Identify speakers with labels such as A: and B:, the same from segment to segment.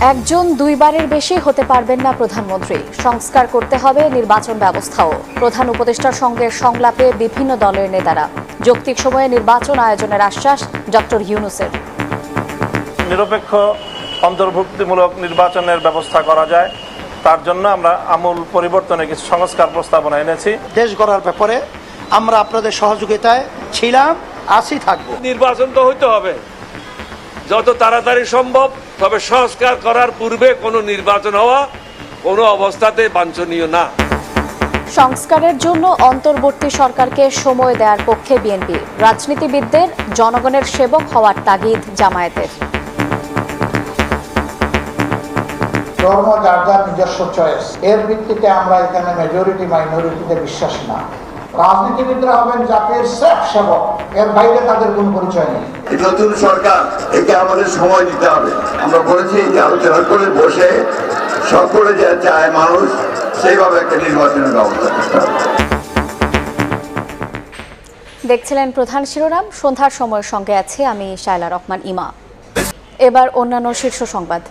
A: একজন দুইবারের বেশি হতে পারবেন না প্রধানমন্ত্রী। সংস্কার করতে হবে নির্বাচন ব্যবস্থাও। প্রধান উপদেষ্টার সঙ্গে সংলাপে বিভিন্ন দলের নেতারা। যৌক্তিক সময়ে নির্বাচন আয়োজনের আশ্বাস ডক্টর ইউনুসের।
B: নিরপেক্ষ অন্তর্ভুক্তিমূলক নির্বাচনের ব্যবস্থা করা যায়। তার জন্য আমরা আমূল পরিবর্তনে কিছু সংস্কার প্রস্তাবনা এনেছি।
C: দেশ গড়ার ব্যাপারে আমরা আপনাদের সহযোগিতায় ছিলাম আছি থাকব।
D: নির্বাচন তো হইতে হবে। যত তাড়াতাড়ি সম্ভব তবে সংস্কার করার পূর্বে কোনো নির্বাচন হওয়া কোনো অবস্থাতে বাঞ্ছনীয় না।
A: সংস্কারের জন্য অন্তর্বর্তী সরকারকে সময় দেওয়ার পক্ষে বিএনপি। রাজনীতিবিদদের জনগণের সেবক হওয়ার তাগিদ জামায়াতের।
E: ধর্ম যার যার নিজস্ব চয়েস এর ভিত্তিতে আমরা এখানে মেজরিটি মাইনরিটিতে বিশ্বাস না। রাজনীতিবিদরা হবেন জাতির সেফ সেবক এর বাইরে তাদের কোন পরিচয় নেই।
F: নতুন সরকার, একে আমাদের সময় দিতে হবে। আমরা বলেছি যে আলোচনা করে বসে সকলে যা চায় মানুষ, সেইভাবে একটা নির্বাচনের ব্যবস্থা করতে
A: দেখছিলেন প্রধান শিরোনাম, সন্ধ্যার সময়ের সঙ্গে আছে আমি শায়লা রহমান ইমা। এবার অন্যান্য শীর্ষ সংবাদ।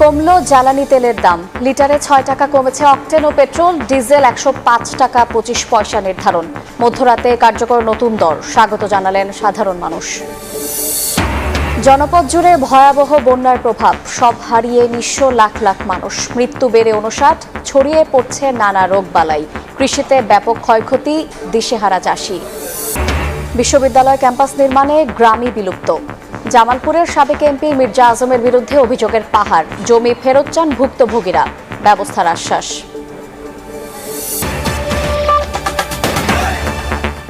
A: কমল জ্বালানি তেলের দাম। লিটারে ছয় টাকা কমেছে অকটেন ও পেট্রোল, ডিজেল একশো পাঁচ টাকা পঁচিশ পয়সা নির্ধারণ। মধ্যরাতে কার্যকর নতুন দর, স্বাগত জানালেন সাধারণ মানুষ। জনপদ জুড়ে ভয়াবহ বন্যার প্রভাব, সব হারিয়ে নিঃস্ব লাখ লাখ মানুষ। মৃত্যু বেড়ে অনুষাট ছড়িয়ে পড়ছে নানা রোগবালাই। কৃষিতে ব্যাপক ক্ষয়ক্ষতি, দিশেহারা চাষি। বিশ্ববিদ্যালয় ক্যাম্পাস নির্মাণে গ্রামই বিলুপ্ত। জামালপুরের সাবেক এমপি মির্জা আজমের বিরুদ্ধে অভিযোগের পাহাড়। জমি ফেরত চান ভুক্তভোগীরা। ব্যবস্থার আশ্বাস